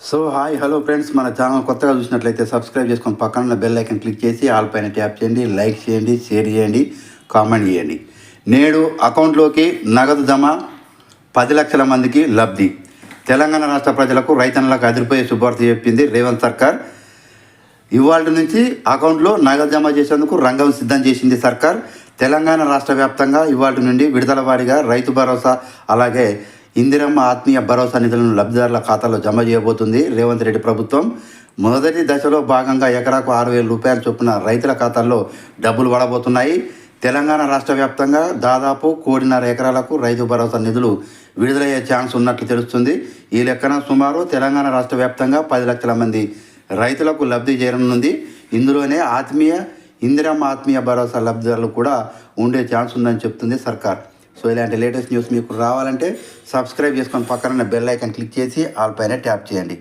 So hi hello friends మన channel కొత్తగా చూసినట్లయితే సబ్స్క్రైబ్ చేసుకొని పక్కన బెల్ ఐకన్ క్లిక్ చేసి ఆల్ పైన ట్యాప్ చేయండి లైక్ చేయండి షేర్ చేయండి కామెంట్ చేయండి. నేడు అకౌంట్లోకి నగదు జమ పది లక్షల మందికి లబ్ధి. తెలంగాణ రాష్ట్ర ప్రజలకు రైతన్నలకు అదిరిపోయే శుభార్త చెప్పింది రేవంత్ సర్కార్. ఇవాళ నుంచి అకౌంట్లో నగదు జమ చేసేందుకు రంగం సిద్ధం చేసింది సర్కార్. తెలంగాణ రాష్ట్ర వ్యాప్తంగా ఇవాళ నుండి విడుదల వారీగా రైతు భరోసా అలాగే ఇందిరమ్మ ఆత్మీయ భరోసా నిధులను లబ్ధిదారుల ఖాతాలో జమ చేయబోతుంది. రేవంత్ రెడ్డి ప్రభుత్వం మొదటి దశలో భాగంగా ఎకరాకు ఆరు వేల రూపాయల చొప్పున రైతుల ఖాతాల్లో డబ్బులు పడబోతున్నాయి తెలంగాణ రాష్ట్ర వ్యాప్తంగా దాదాపు కోడిన్నర ఎకరాలకు రైతు భరోసా నిధులు విడుదలయ్యే ఛాన్స్ ఉన్నట్లు తెలుస్తుంది. ఈ లెక్కన సుమారు తెలంగాణ రాష్ట్ర వ్యాప్తంగా పది లక్షల మంది రైతులకు లబ్ధి చేరనుంది. ఇందులోనే ఆత్మీయ ఇందిరమ్మ ఆత్మీయ భరోసా లబ్ధిదారులు కూడా ఉండే ఛాన్స్ ఉందని చెప్తుంది సర్కార్. సో ఇలాంటి లేటెస్ట్ న్యూస్ మీకు రావాలంటే సబ్స్క్రైబ్ చేసుకొని పక్కన బెల్ ఐకాన్ క్లిక్ చేసి ఆల్ పైన ట్యాప్ చేయండి.